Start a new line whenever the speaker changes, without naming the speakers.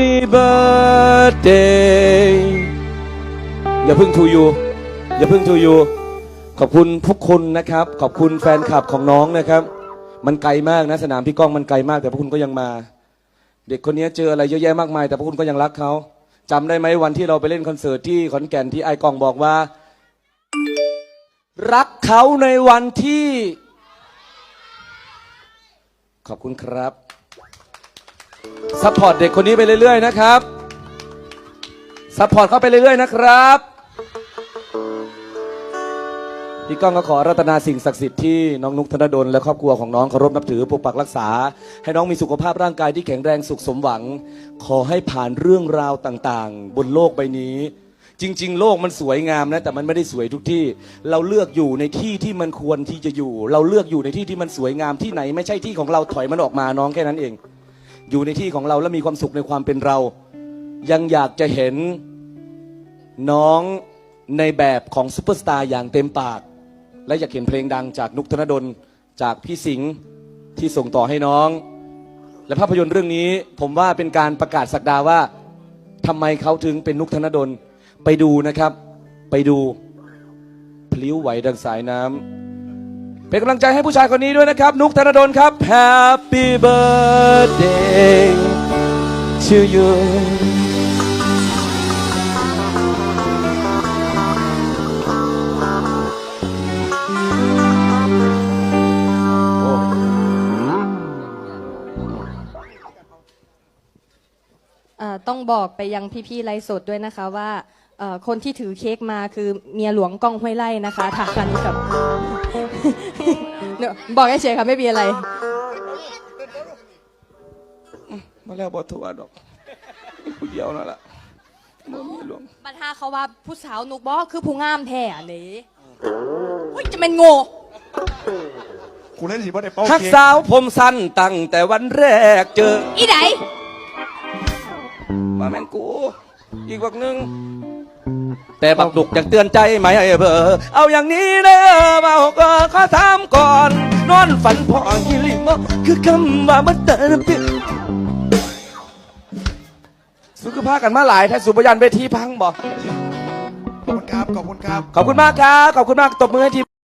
Happy birthday อย่าเพึ่งทูยูอย่าเพึ่งทูยูขอบคุณทุกคนนะครับ ขอบคุณแฟนคลับของน้องนะครับ มันไกลมากนะสนามพี่ก้องมันไกลมาก แต่พวกคุณก็ยังมา เด็กคนนี้เจออะไรเยอะแยะมากมาย แต่พวกคุณก็ยังรักเขาจำได้ไหมวันที่เราไปเล่นคอนเสิร์ตที่ขอนแก่นที่ไอกองบอกว่า รักเขาในวันที่ ขอบคุณครับ ซัพพอร์ตเด็กคนนี้ไปเรื่อยๆนะครับซัพพอร์ตเขาไปเรื่อยๆนะครับพี่ก้องก็ขอรัตนาสิ่งศักดิ์สิทธิ์ที่น้องนุกธนดลและครอบครัวของน้องเคารพนับถือปกปักรักษา ให้น้องมีสุขภาพร่างกายที่แข็งแรงสุขสมหวัง ขอให้ผ่านเรื่องราวต่างๆ บนโลกใบนี้ จริง ๆ โลกมันสวยงามนะแต่มันไม่ได้สวยทุกที่ เราเลือกอยู่ในที่ที่มันควรที่จะอยู่ เราเลือกอยู่ในที่ที่มันสวยงามที่ไหน ไม่ใช่ที่ของเราถอยมันออกมาน้องแค่นั้นเอง อยู่ในที่ของเราและมีความสุขในความเป็นเรา ยังอยากจะเห็นน้องในแบบของซูเปอร์สตาร์อย่างเต็มปาก และอยากเห็นเพลงดังจากนุกธนดลจากพี่สิงห์ที่ส่งต่อให้น้อง และภาพยนตร์เรื่องนี้ผมว่าเป็นการประกาศสักดาว่าทำไมเขาถึงเป็นนุกธนดลไปดูนะครับ ไปดูพลิ้วไหวดังสายน้ำ เป็นกำลังใจให้ผู้ชายคนนี้ด้วยนะครับ นุกธนดลครับ Happy birthday to you
เอ่อต้องบอกไปยังพี่ๆไลฟ์สดด้วยนะคะว่า เอ่อคนที่ถือเค้กมาคือเมียหลวงก้องห้วยไล่นะคะทาคันกับ เนี่ยบอกเฉยๆค่ะไม่มีอะไร
มาแล้วบอทัวดอกผู้เดียวนั่นแหละบ่มีหลวง
ปัญหาเขาว่าผู้สาวนุกบอกคือผู้งามแท้อันนี้อุ้ยจะเป็นโง่
กูเล่นสิบ่ได้เป้า
ทัก
เค้ก
สาวผมสั้นตั้งแต่วันแรกเจอ
อีไหน
มาแมนกู อีกวักหนึ่ง แต่บักดุกยังเตือนใจไหมไอ้เบอร์เอาอย่างนี้เด้อมาก็ขอถามก่อน นอนฝันพอฮิลิมคือคำว่ามันเติมปิสุขภาพกันมาหลายแท้สุบยันเวทีพังบ่
ขอบคุณครับ ขอบคุณครับ
ขอบคุณมากครับ ขอบคุณมาก ตบมือให้ทีม